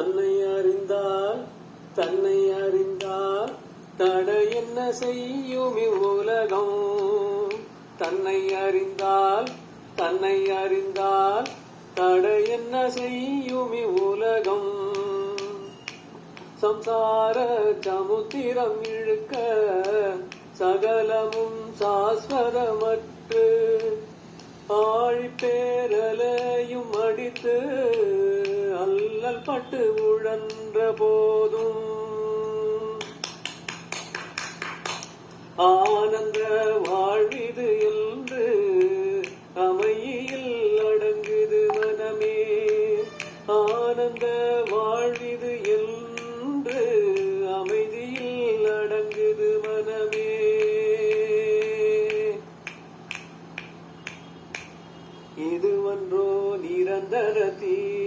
தன்னை அறிந்தால் தன்னை அறிந்தால் தடை என்ன செய்யும் இவ்வுலகம்? தன்னை அறிந்தால் தன்னை அறிந்தால் தடை என்ன செய்யும் இவ்வுலகம்? சம்சார சமுத்திரம் இழுக்க சகலமும் சாஸ்வதமற்று ஆழிப்பேரலையும் அடித்து பட்டு உழன்ற போதும். ஆனந்த வாழ்விது என்று அமையில் அடங்குது மனமே. ஆனந்த வாழ்விது என்று அமைதியில் அடங்குது மனமே. இதுவன்றோ நிரந்தர தீ